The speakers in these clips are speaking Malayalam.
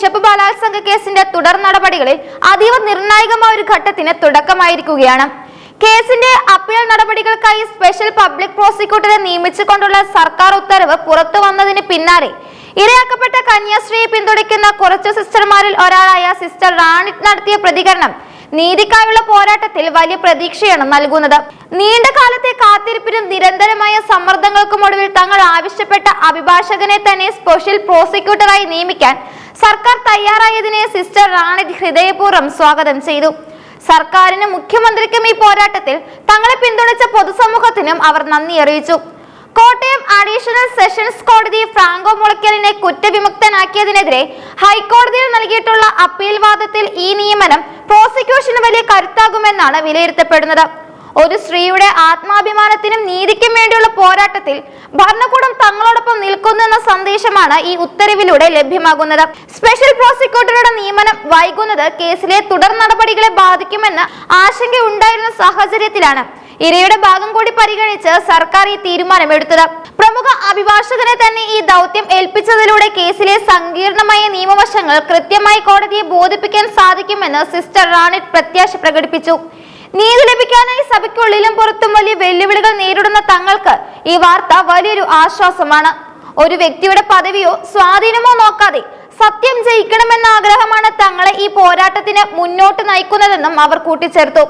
ബിഷപ്പ് ബലാത്സംഗ കേസിന്റെ തുടർ നടപടികളിൽ അതീവ നിർണായകമായ ഒരു ഘട്ടത്തിന് തുടക്കമായിരിക്കുകയാണ്. കേസിന്റെ അപ്പീൽ നടപടികൾക്കായി സ്പെഷ്യൽ പബ്ലിക് പ്രോസിക്യൂട്ടറെ നിയമിച്ചുകൊണ്ടുള്ള സർക്കാർ ഉത്തരവ് പുറത്തു വന്നതിന് പിന്നാലെ ഇരയാക്കപ്പെട്ട കന്യാസ്ത്രീയെ പിന്തുണയ്ക്കുന്ന കുറച്ചു സിസ്റ്റർമാരിൽ ഒരാളായ സിസ്റ്റർ റാണി നടത്തിയ പ്രതികരണം നീതിക്കായുള്ള പോരാട്ടത്തിൽ വലിയ പ്രതീക്ഷയാണ് നൽകുന്നത്. നീണ്ട കാലത്തെ കാത്തിരിപ്പിനും നിരന്തരമായ സമ്മർദ്ദങ്ങൾക്കും ഒടുവിൽ തങ്ങൾ ആവശ്യപ്പെട്ട അഭിഭാഷകനെ തന്നെ സ്പെഷ്യൽ പ്രോസിക്യൂട്ടറായി നിയമിക്കാൻ സർക്കാർ തയ്യാറായതിനെ സിസ്റ്റർ റാണി ഹൃദയപൂർവം സ്വാഗതം ചെയ്തു. സർക്കാരിനും മുഖ്യമന്ത്രിക്കും ഈ പോരാട്ടത്തിൽ തങ്ങളെ പിന്തുണച്ച പൊതുസമൂഹത്തിനും അവർ നന്ദി അറിയിച്ചു. കോട്ടയം അഡീഷണൽ സെഷൻസ് കോടതി ഫ്രാങ്കോ മുളയ്ക്കലിനെ കുറ്റവിമുക്തനാക്കിയതിനെതിരെ ഹൈക്കോടതിയിൽ നൽകിയിട്ടുള്ള അപ്പീൽ വാദത്തിൽ ഈ നിയമനം പ്രോസിക്യൂഷന് വലിയ കരുത്താകുമെന്നാണ് വിലയിരുത്തപ്പെടുന്നത്. ഒരു സ്ത്രീയുടെ ആത്മാഭിമാനത്തിനും നീതിക്കും വേണ്ടിയുള്ള പോരാട്ടത്തിൽ ഭരണകൂടം തങ്ങളോടൊപ്പം നിൽക്കുന്നു എന്ന സന്ദേശമാണ് ഈ ഉത്തരവിലൂടെ ലഭ്യമാകുന്നത്. സ്പെഷ്യൽ പ്രോസിക്യൂട്ടറുടെ നിയമനം വൈകുന്നത് കേസിലെ തുടർ നടപടികളെ ബാധിക്കുമെന്ന് ആശങ്കയുണ്ടായിരുന്ന സാഹചര്യത്തിലാണ്. ഇരയുടെ ഭാഗം കൂടി പരിഗണിച്ച് സർക്കാർ ഈ തീരുമാനമെടുത്തത് പ്രമുഖ അഭിഭാഷകനെ തന്നെ ഈ ദൗത്യം ഏൽപ്പിച്ചതിലൂടെ കേസിലെ സങ്കീർണമായ നിയമവശങ്ങൾ കൃത്യമായി കോടതിയെ ബോധിപ്പിക്കാൻ സാധിക്കുമെന്ന് സിസ്റ്റർ റാണിറ്റ് പ്രത്യാശ പ്രകടിപ്പിച്ചു. നീതി ലഭിക്കാനായി സഭയ്ക്കുള്ളിലും പുറത്തും വലിയ വെല്ലുവിളികൾ നേരിടുന്ന തങ്ങൾക്ക് ഈ വാർത്ത വലിയൊരു ആശ്വാസമാണ്. ഒരു വ്യക്തിയുടെ പദവിയോ സ്വാധീനമോ നോക്കാതെ സത്യം ജയിക്കണമെന്ന ആഗ്രഹമാണ് തങ്ങളെ ഈ പോരാട്ടത്തിന് മുന്നോട്ട് നയിക്കുന്നതെന്നും അവർ കൂട്ടിച്ചേർത്തു.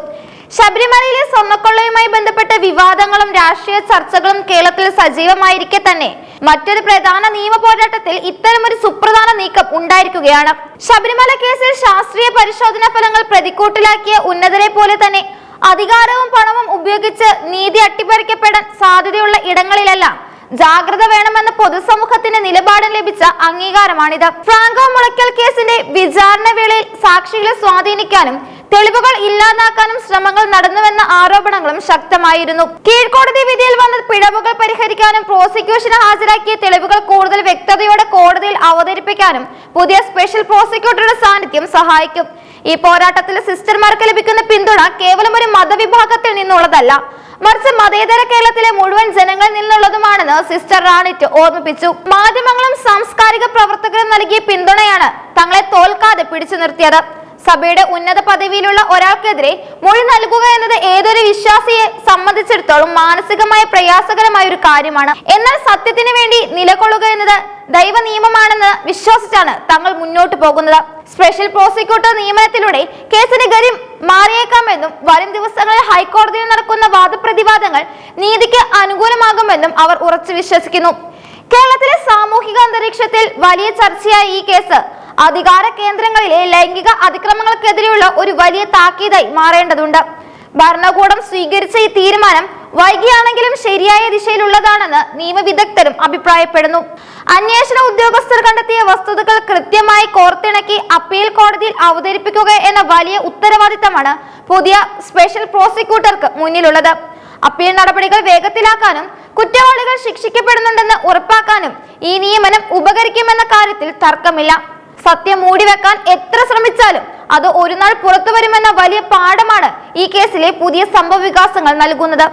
ശബരിമലയിലെ ബന്ധപ്പെട്ട വിവാദങ്ങളും രാഷ്ട്രീയ ചർച്ചകളും കേരളത്തിൽ സജീവമായിരിക്കെ തന്നെ. മറ്റൊരു പ്രധാന നിയമ പോരാട്ടത്തിൽ ഇത്തരമൊരു സുപ്രധാന നീക്കം ഉണ്ടായിരിക്കുകയാണ്. ശബരിമല കേസിൽ ശാസ്ത്രീയ പരിശോധനാ ഫലങ്ങൾ പ്രതിക്കൂട്ടിലാക്കിയ ഉന്നതരെ പോലെ തന്നെ അധികാരവും പണവും ഉപയോഗിച്ച് നീതി അട്ടിപ്പറിക്കപ്പെടാൻ സാധ്യതയുള്ള ഇടങ്ങളിലെല്ലാം ജാഗ്രത വേണമെന്ന പൊതുസമൂഹത്തിന്റെ നിലപാടിന് ലഭിച്ച അംഗീകാരമാണിത്. ഫ്രാങ്കോ മുളയ്ക്കൽ കേസിന്റെ വിചാരണ വേളയിൽ സാക്ഷികളെ സ്വാധീനിക്കാനും തെളിവുകൾ ഇല്ലാതാക്കാനും ശ്രമങ്ങൾ നടന്നുവെന്ന ആരോപണങ്ങളും ശക്തമായിരുന്നു. കീഴ്ക്കോടതി വിധിയിൽ വന്ന പിഴവുകൾ പരിഹരിക്കാനും പ്രോസിക്യൂഷന് ഹാജരാക്കിയ തെളിവുകൾ കൂടുതൽ വ്യക്തതയോടെ കോടതിയിൽ അവതരിപ്പിക്കാനും പുതിയ സ്പെഷ്യൽ പ്രോസിക്യൂട്ടറുടെ സാന്നിധ്യം സഹായിക്കും. ഈ പോരാട്ടത്തിൽ സിസ്റ്റർമാർക്ക് ലഭിക്കുന്ന പിന്തുണ കേവലം ഒരു മതവിഭാഗത്തിൽ നിന്നുള്ളതല്ല. മറിച്ച് മതേതര കേരളത്തിലെ മുഴുവൻ ജനങ്ങളിൽ നിന്നുള്ളതുമാണെന്ന് സിസ്റ്റർ റാണിറ്റ് ഓർമ്മിപ്പിച്ചു. മാധ്യമങ്ങളും സാംസ്കാരിക പ്രവർത്തകരും നൽകിയ പിന്തുണയാണ് തങ്ങളെ തോൽക്കാതെ പിടിച്ചു നിർത്തിയത്. സഭയുടെ ഉന്നത പദവിയിലുള്ള ഒരാൾക്കെതിരെ മൊഴി നൽകുക എന്നത് ഏതൊരു വിശ്വാസിയെ സംബന്ധിച്ചിടത്തോളം മാനസികമായ പ്രയാസകരമായ ഒരു കാര്യമാണ്. എന്നാൽ സത്യത്തിന് വേണ്ടി നിലകൊള്ളുക എന്നത് ദൈവ നിയമമാണെന്ന് വിശ്വസിച്ചാണ് തങ്ങൾ മുന്നോട്ട് പോകുന്നത്. സ്പെഷ്യൽ പ്രോസിക്യൂട്ടർ നിയമനത്തിലൂടെ കേസിന് ഗതി മാറിയേക്കാമെന്നും വരും ദിവസങ്ങളിൽ ഹൈക്കോടതിയിൽ നടക്കുന്ന വാദപ്രതിവാദങ്ങൾ നീതിക്ക് അനുകൂലമാകുമെന്നും അവർ ഉറച്ചു വിശ്വസിക്കുന്നു. കേരളത്തിലെ സാമൂഹിക അന്തരീക്ഷത്തിൽ വലിയ ചർച്ചയായ ഈ കേസ് അധികാര കേന്ദ്രങ്ങളിലെ ലൈംഗിക അതിക്രമങ്ങൾക്കെതിരെയുള്ള ഒരു വലിയ താക്കീതായി മാറേണ്ടതുണ്ട്. ഭരണകൂടം സ്വീകരിച്ച ഈ തീരുമാനം വൈകിയാണെങ്കിലും ശരിയായ ദിശയിലുള്ളതാണെന്ന് നിയമവിദഗ്ധരും അഭിപ്രായപ്പെടുന്നു. അന്വേഷണ ഉദ്യോഗസ്ഥർ കണ്ടെത്തിയ വസ്തുതകൾ കൃത്യമായി കോർത്തിണക്കി അപ്പീൽ കോടതിയിൽ അവതരിപ്പിക്കുക എന്ന വലിയ ഉത്തരവാദിത്തമാണ് പുതിയ സ്പെഷ്യൽ പ്രോസിക്യൂട്ടർക്ക് മുന്നിലുള്ളത്. അപ്പീൽ നടപടികൾ വേഗത്തിലാക്കാനും കുറ്റവാളികൾ ശിക്ഷിക്കപ്പെടുന്നുണ്ടെന്ന് ഉറപ്പാക്കാനും ഈ നിയമനം ഉപകരിക്കുമെന്ന കാര്യത്തിൽ തർക്കമില്ല. സത്യം മൂടിവെക്കാൻ എത്ര ശ്രമിച്ചാലും അത് ഒരു നാൾ പുറത്തു വരുമെന്ന വലിയ പാഠമാണ് ഈ കേസിലെ പുതിയ സംഭവ വികാസങ്ങൾ നൽകുന്നത്.